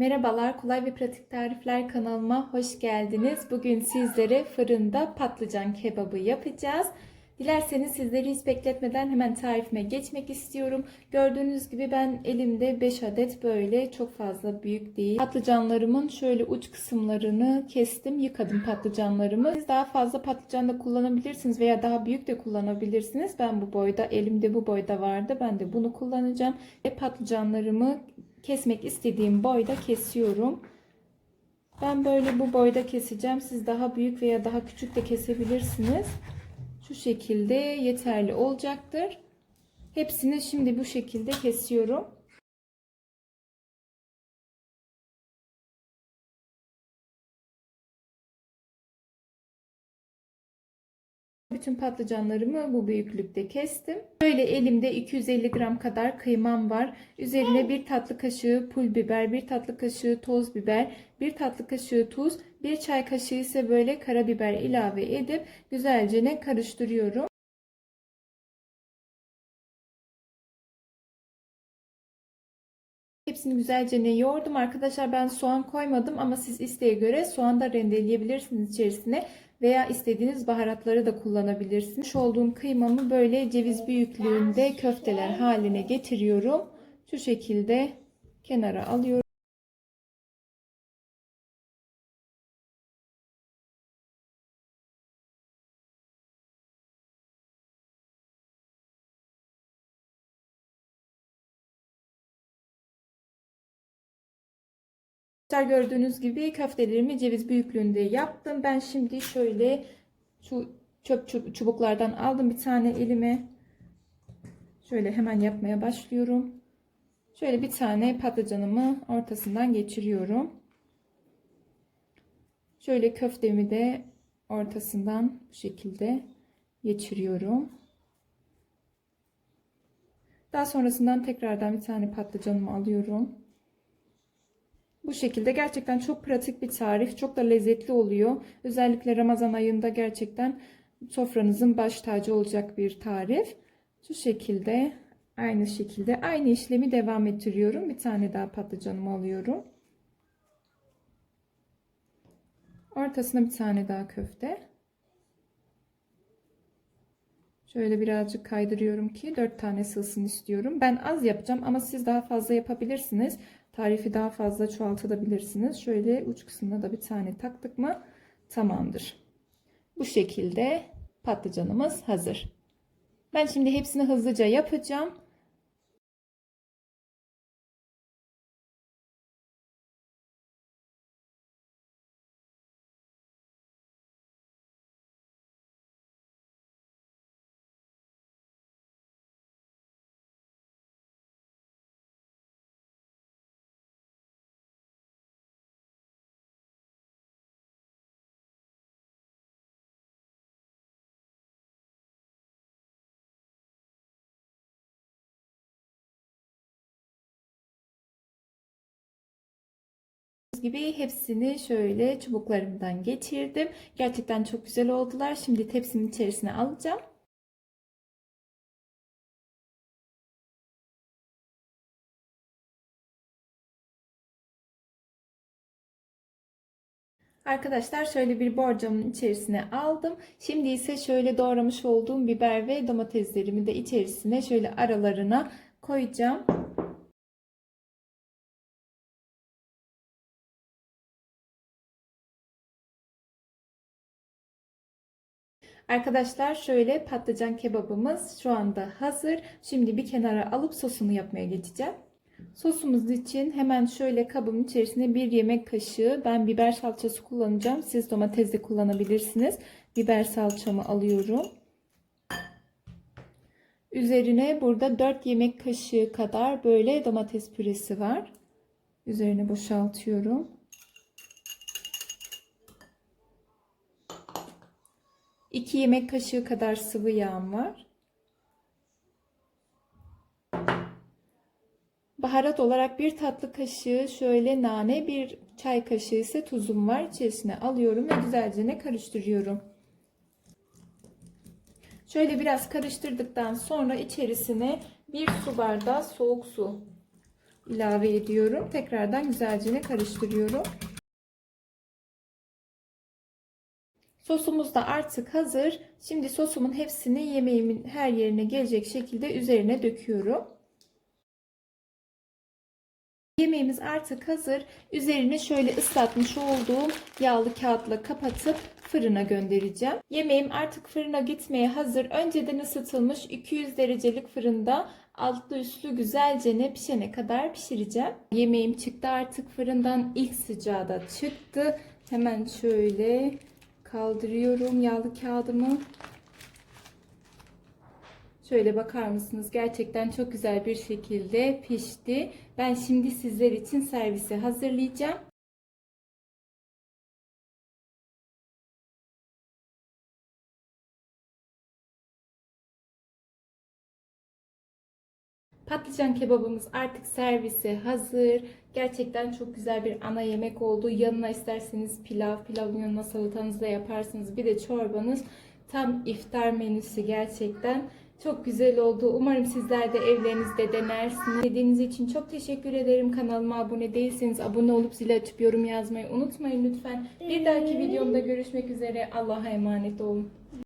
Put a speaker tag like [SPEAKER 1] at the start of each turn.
[SPEAKER 1] Merhabalar, Kolay ve Pratik Tarifler kanalıma hoş geldiniz. Bugün sizlere fırında patlıcan kebabı yapacağız. Dilerseniz sizleri hiç bekletmeden hemen tarifime geçmek istiyorum. Gördüğünüz gibi ben elimde 5 adet böyle çok fazla büyük değil. Patlıcanlarımın şöyle uç kısımlarını kestim, yıkadım patlıcanlarımı. Siz daha fazla patlıcan da kullanabilirsiniz veya daha büyük de kullanabilirsiniz. Ben bu boyda, elimde bu boyda vardı. Ben de bunu kullanacağım. Ve patlıcanlarımı kesmek istediğim boyda kesiyorum. Ben böyle bu boyda keseceğim. Siz daha büyük veya daha küçük de kesebilirsiniz. Şu şekilde yeterli olacaktır. Hepsini şimdi bu şekilde kesiyorum. Bütün patlıcanlarımı bu büyüklükte kestim. Böyle elimde 250 gram kadar kıymam var. Üzerine bir tatlı kaşığı pul biber, bir tatlı kaşığı toz biber, bir tatlı kaşığı tuz, bir çay kaşığı ise böyle karabiber ilave edip güzelce ne karıştırıyorum. Hepsini güzelce ne yoğurdum. Arkadaşlar ben soğan koymadım ama siz isteğe göre soğan da rendeleyebilirsiniz içerisine veya istediğiniz baharatları da kullanabilirsiniz. Şu olduğum kıymamı böyle ceviz büyüklüğünde köfteler haline getiriyorum. Şu şekilde kenara alıyorum. Gördüğünüz gibi köftelerimi ceviz büyüklüğünde yaptım. Ben şimdi şöyle şu çöp çubuklardan aldım bir tane elime. Şöyle hemen yapmaya başlıyorum. Şöyle bir tane patlıcanımı ortasından geçiriyorum. Şöyle köftemi de ortasından bu şekilde geçiriyorum. Daha sonrasından tekrardan bir tane patlıcanımı alıyorum. Bu şekilde gerçekten çok pratik bir tarif. Çok da lezzetli oluyor. Özellikle Ramazan ayında gerçekten sofranızın baş tacı olacak bir tarif. Şu şekilde aynı şekilde aynı işlemi devam ettiriyorum. Bir tane daha patlıcanımı alıyorum. Ortasına bir tane daha köfte. Şöyle birazcık kaydırıyorum ki 4 tane sığsın istiyorum. Ben az yapacağım ama siz daha fazla yapabilirsiniz. Tarifi daha fazla çoğaltabilirsiniz. Şöyle uç kısmına da bir tane taktık mı tamamdır. Bu şekilde patlıcanımız hazır. Ben şimdi hepsini hızlıca yapacağım. Gibi hepsini şöyle çubuklarımdan geçirdim. Gerçekten çok güzel oldular. Şimdi tepsimin içerisine alacağım. Arkadaşlar şöyle bir borcamın içerisine aldım. Şimdi ise şöyle doğramış olduğum biber ve domateslerimi de içerisine şöyle aralarına koyacağım. Arkadaşlar şöyle patlıcan kebabımız şu anda hazır. Şimdi bir kenara alıp sosunu yapmaya geçeceğim. Sosumuz için hemen şöyle kabımın içerisine bir yemek kaşığı ben biber salçası kullanacağım. Siz domates de kullanabilirsiniz. Biber salçamı alıyorum. Üzerine burada 4 yemek kaşığı kadar böyle domates püresi var. Üzerine boşaltıyorum. 2 yemek kaşığı kadar sıvı yağım var. Baharat olarak bir tatlı kaşığı şöyle nane, bir çay kaşığı ise tuzum var. İçerisine alıyorum ve güzelce ne karıştırıyorum. Şöyle biraz karıştırdıktan sonra içerisine bir su bardağı soğuk su ilave ediyorum. Tekrardan güzelce karıştırıyorum. Sosumuz da artık hazır. Şimdi sosumun hepsini yemeğimin her yerine gelecek şekilde üzerine döküyorum. Yemeğimiz artık hazır. Üzerine şöyle ıslatmış olduğum yağlı kağıtla kapatıp fırına göndereceğim. Yemeğim artık fırına gitmeye hazır. Önceden ısıtılmış 200 derecelik fırında altlı üstlü güzelce ne pişene kadar pişireceğim. Yemeğim çıktı artık fırından. ilk sıcağı da çıktı. Hemen şöyle kaldırıyorum yağlı kağıdımı. Şöyle bakar mısınız? Gerçekten çok güzel bir şekilde pişti. Ben şimdi sizler için servise hazırlayacağım. Patlıcan kebabımız artık servise hazır. Gerçekten çok güzel bir ana yemek oldu. Yanına isterseniz pilav, pilavın yanına salatanızı da yaparsınız. Bir de çorbanız. Tam iftar menüsü gerçekten. Çok güzel oldu. Umarım sizler de evlerinizde denersiniz. Dediğiniz için çok teşekkür ederim. Kanalıma abone değilseniz abone olup zil açıp yorum yazmayı unutmayın lütfen. Bir dahaki videomda görüşmek üzere. Allah'a emanet olun.